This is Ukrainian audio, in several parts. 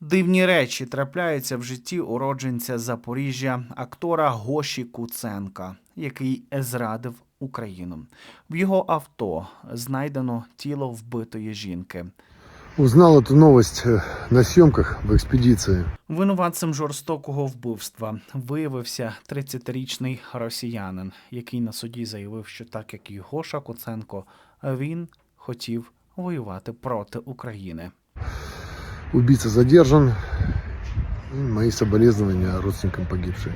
Дивні речі трапляються в житті уродженця Запоріжжя, актора Гоші Куценка, який зрадив Україну. В його авто знайдено тіло вбитої жінки. Узнал эту новость э, на съемках в экспедиции. Винуватцем жорстокого вбивства виявився 30-річний росіянин, який на суді заявив, що так як і Гоша Куценко, він хотів воювати проти України. Убийца задержан. И мои соболезнования родственникам погибшей.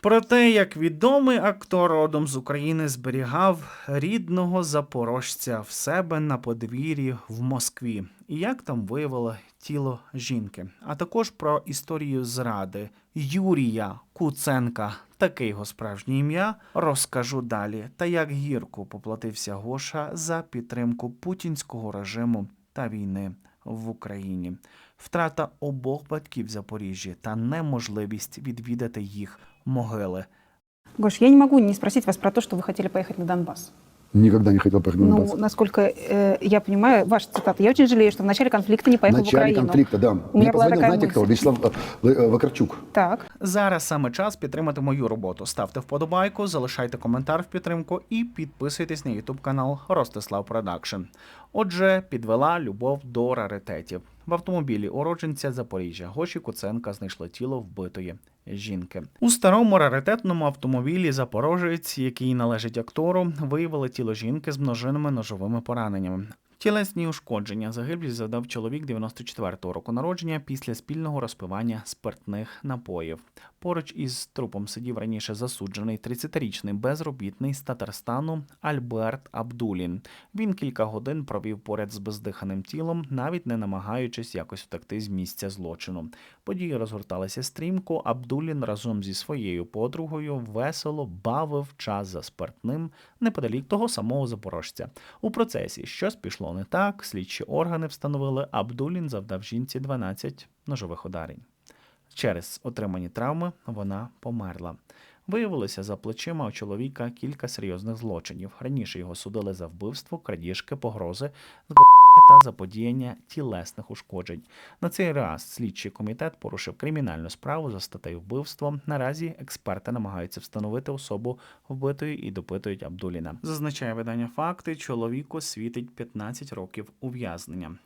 Про те, як відомий актор родом з України зберігав рідного запорожця в себе на подвір'ї в Москві, і як там виявило тіло жінки, а також про історію зради Юрія Куценка, таке його справжнє ім'я, розкажу далі. Та як гірко поплатився Гоша за підтримку путінського режиму та війни в Україні. Втрата обох батьків в Запоріжжі та неможливість відвідати їх могили. Гош, я не могу не спросить вас про те, що ви хотіли поїхати на Донбасс Никогда не хотел поехать на Ну, Донбасс. насколько э, я понимаю, ваша цитата, я очень жалею, что в начале конфликта не В поехал в начале Украину. конфликта, да. меня Мне была позвонил, такая знаете мысль. кто? Вячеслав э, Л- э, Вакарчук. Так, Зараз саме час підтримати мою роботу. Ставте вподобайку, залишайте коментар в підтримку і підписуйтесь на YouTube канал Ростислав Продакшн. Отже, підвела любов до раритетів. В автомобілі уродженця Запоріжжя Гоші Куценка знайшли тіло вбитої жінки. У старому раритетному автомобілі Запорожець, який належить актору, виявили тіло жінки з множинними ножовими пораненнями. Тілесні ушкодження загиблі завдав чоловік 94-го року народження після спільного розпивання спиртних напоїв. Поруч із трупом сидів раніше засуджений 30-річний безробітний з Татарстану Альберт Абдулін. Він кілька годин провів поряд з бездиханим тілом, навіть не намагаючись якось втекти з місця злочину. Події розгорталися стрімко. Абдулін разом зі своєю подругою весело бавив час за спиртним неподалік того самого запорожця. У процесі щось пішло не так. Слідчі органи встановили, Абдулін завдав жінці 12 ножових ударень. Через отримані травми вона померла. Виявилося за плечима у чоловіка кілька серйозних злочинів. Раніше його судили за вбивство, крадіжки, погрози, та заподіяння тілесних ушкоджень. На цей раз слідчий комітет порушив кримінальну справу за статтею вбивство. Наразі експерти намагаються встановити особу вбитої і допитують Абдуліна. Зазначає видання факти. Чоловіку світить 15 років ув'язнення.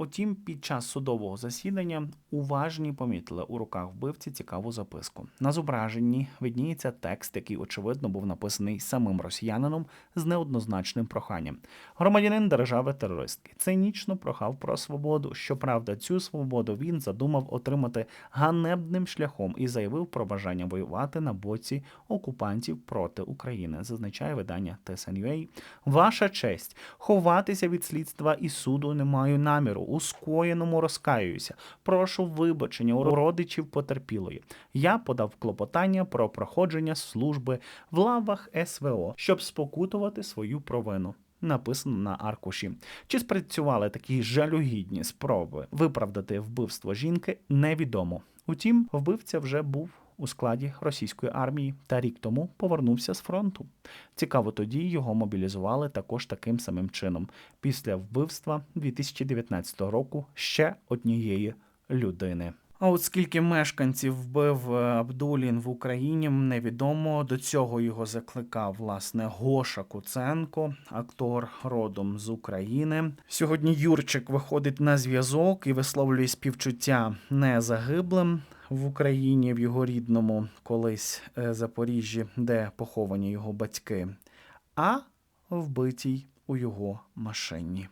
Утім, під час судового засідання уважні помітили у руках вбивці цікаву записку. На зображенні видніється текст, який очевидно був написаний самим росіянином з неоднозначним проханням. Громадянин держави терористки цинічно прохав про свободу. Щоправда, цю свободу він задумав отримати ганебним шляхом і заявив про бажання воювати на боці окупантів проти України. Зазначає видання TSN.ua. Ваша честь, ховатися від слідства і суду не маю наміру. У скоєному розкаююся. Прошу вибачення у родичів потерпілої. Я подав клопотання про проходження служби в лавах СВО, щоб спокутувати свою провину. Написано на аркуші. Чи спрацювали такі жалюгідні спроби виправдати вбивство жінки, невідомо. Утім, вбивця вже був у складі російської армії та рік тому повернувся з фронту. Цікаво, тоді його мобілізували також таким самим чином після вбивства 2019 року ще однієї людини. А от скільки мешканців вбив е, Абдулін в Україні, невідомо. До цього його закликав власне Гоша Куценко, актор родом з України. Сьогодні Юрчик виходить на зв'язок і висловлює співчуття не загиблим в Україні, в його рідному колись е, Запоріжжі, де поховані його батьки, а вбитій у його машині.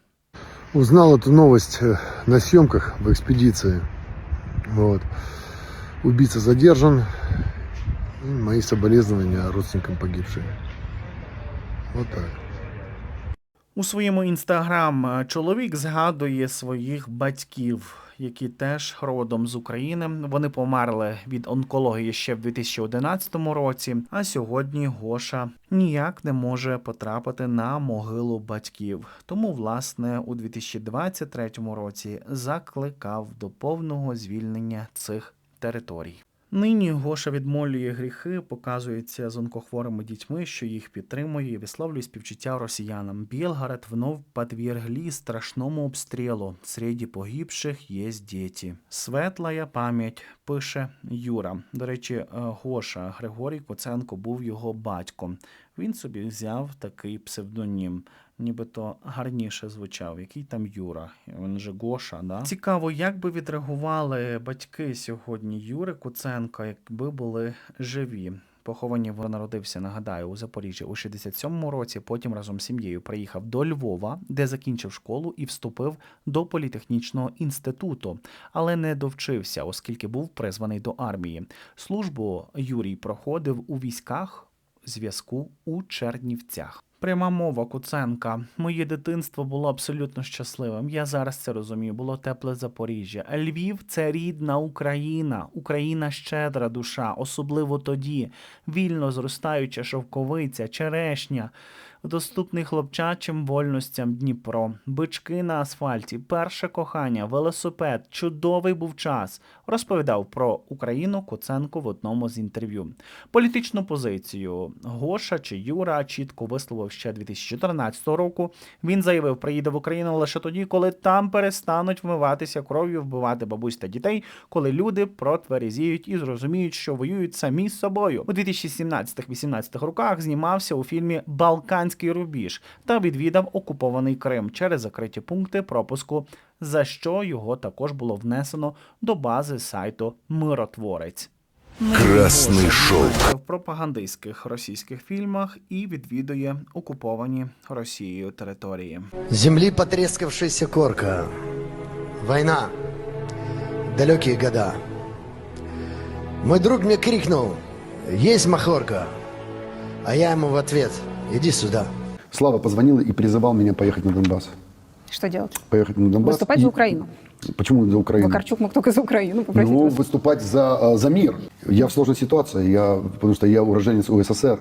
Узнал эту новость э, на съемках в экспедиции. Вот. Убийца задержан. И мои соболезнования родственникам погибшей. Вот так. У своєму інстаграм е, чоловік згадує своїх батьків, які теж родом з України. Вони померли від онкології ще в 2011 році. А сьогодні Гоша ніяк не може потрапити на могилу батьків. Тому, власне, у 2023 році закликав до повного звільнення цих територій. Нині Гоша відмолює гріхи, показується з онкохворими дітьми, що їх підтримує, і висловлює співчуття росіянам. Білгарет вновь подвергли страшному обстрілу. Серед погибших є діти. Светлая пам'ять пише Юра. До речі, е, Гоша Григорій Коценко був його батьком. Він собі взяв такий псевдонім. Нібито гарніше звучав, який там Юра, він же Гоша, да? Цікаво, як би відреагували батьки сьогодні Юри Куценка, якби були живі. Поховані він народився, нагадаю, у Запоріжжі у 67-му році. Потім разом з сім'єю приїхав до Львова, де закінчив школу і вступив до політехнічного інституту, але не довчився, оскільки був призваний до армії. Службу Юрій проходив у військах зв'язку у Чернівцях. Пряма мова Куценка. Моє дитинство було абсолютно щасливим. Я зараз це розумію. Було тепле Запоріжжя. Львів це рідна Україна, Україна щедра душа, особливо тоді. Вільно зростаюча шовковиця, черешня, доступний хлопчачим вольностям Дніпро, бички на асфальті, перше кохання, велосипед, чудовий був час. Розповідав про Україну Куценко в одному з інтерв'ю. Політичну позицію Гоша чи Юра чітко висловив ще 2014 року. Він заявив, приїде в Україну лише тоді, коли там перестануть вмиватися кров'ю, вбивати бабусь та дітей, коли люди протверезіють і зрозуміють, що воюють самі з собою. У 2017-18 роках знімався у фільмі Балканський рубіж та відвідав окупований Крим через закриті пункти пропуску, за що його також було внесено до бази сайту Миротворець. Красний шовк. в пропагандистських російських фільмах і відвідує окуповані Росією території. Земли потрескавшаяся корка. Война. Далекие года. Мой друг мне крикнул, есть махорка. А я ему в ответ, иди сюда. Слава позвонил и призывал меня поехать на Донбасс. Что делать? Поехать на Донбасс. Выступать и- за Украину. Почему за Украину? Вакарчук мог только за Украину попросить Ну, вас. выступать за, э, за мир. Я в сложной ситуации, я, потому что я уроженец УССР,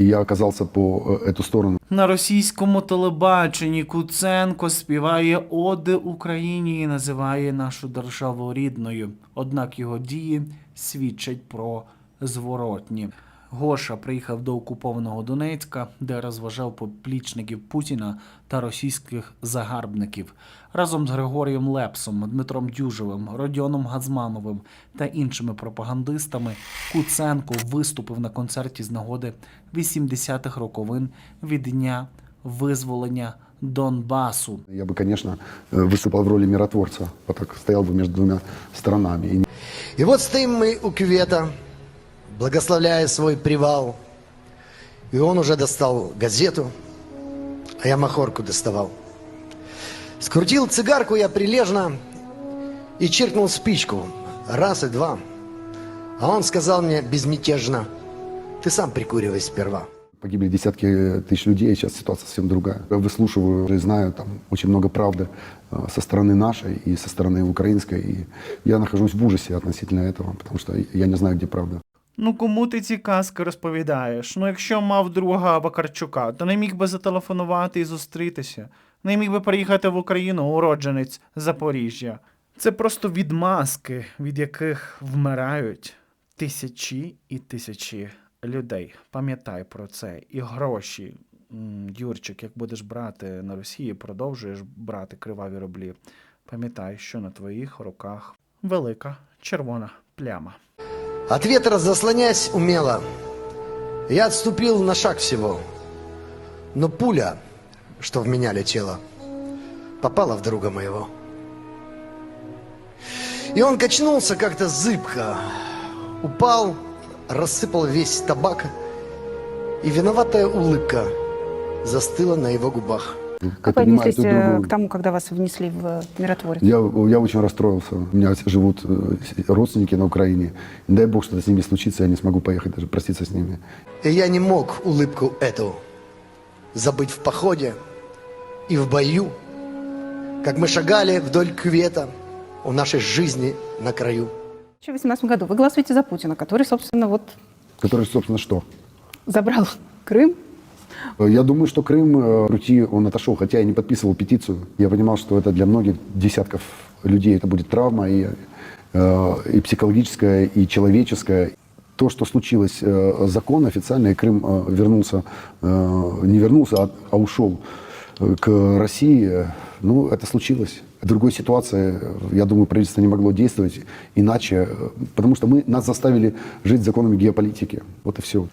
и я оказался по э, эту сторону. На російському телебаченні Куценко співає оди Україні і називає нашу державу рідною. Однак його дії свідчать про зворотні. Гоша приїхав до окупованого Донецька, де розважав поплічників Путіна та російських загарбників. Разом з Григорієм Лепсом, Дмитром Дюжевим, Родіоном Газмановим та іншими пропагандистами Куценко виступив на концерті з нагоди 80-х роковин від дня визволення Донбасу. Я бы, конечно, э, выступал в роли миротворца, вот так стоял бы между двумя сторонами. И И вот стоим мы у кювета, благословляя свой привал. И он уже достал газету, а я махорку доставал. Скрутил цигарку я прилежно и чиркнул спичку. Раз и два. А он сказал мне безмятежно, ты сам прикуривай сперва. Погибли десятки тысяч людей, сейчас ситуация совсем другая. Я выслушиваю и знаю там очень много правды э, со стороны нашей и со стороны украинской. И я нахожусь в ужасе относительно этого, потому что я не знаю, где правда. Ну кому ти ці казки розповідаєш? Ну якщо мав друга Вакарчука, то не міг би зателефонувати і зустрітися. Не міг би приїхати в Україну, уродженець Запоріжжя. Це просто відмазки, від яких вмирають тисячі і тисячі людей. Пам'ятай про це. І гроші. Юрчик, як будеш брати на Росії, продовжуєш брати криваві рублі. Пам'ятай, що на твоїх руках велика червона пляма. От ветра умело, я отступил на шаг всего. Но пуля, что в меня летела, попала в друга моего. И он качнулся как-то зыбко, упал, рассыпал весь табак, и виноватая улыбка застыла на его губах. Как вы отнеслись друг э, другу. к тому, когда вас внесли в э, миротворец? Я, я очень расстроился. У меня живут э, родственники на Украине. Не дай бог что-то с ними случится, я не смогу поехать даже проститься с ними. И я не мог улыбку эту забыть в походе и в бою, как мы шагали вдоль кювета у нашей жизни на краю. В 2018 году вы голосуете за Путина, который, собственно, вот Который, собственно, что? забрал Крым. Э, Я думаю, что Крым, э, Рути, он отошел, хотя я не подписывал петицию. Я понимал, что это для многих десятков людей это будет травма, и э, и психологическое, и человеческое. То, что случилось, закон официально, и Крым вернулся, не вернулся, а, а ушел к России, ну, это случилось. В другой ситуации, я думаю, правительство не могло действовать иначе, потому что мы, нас заставили жить законами геополитики. Вот и все.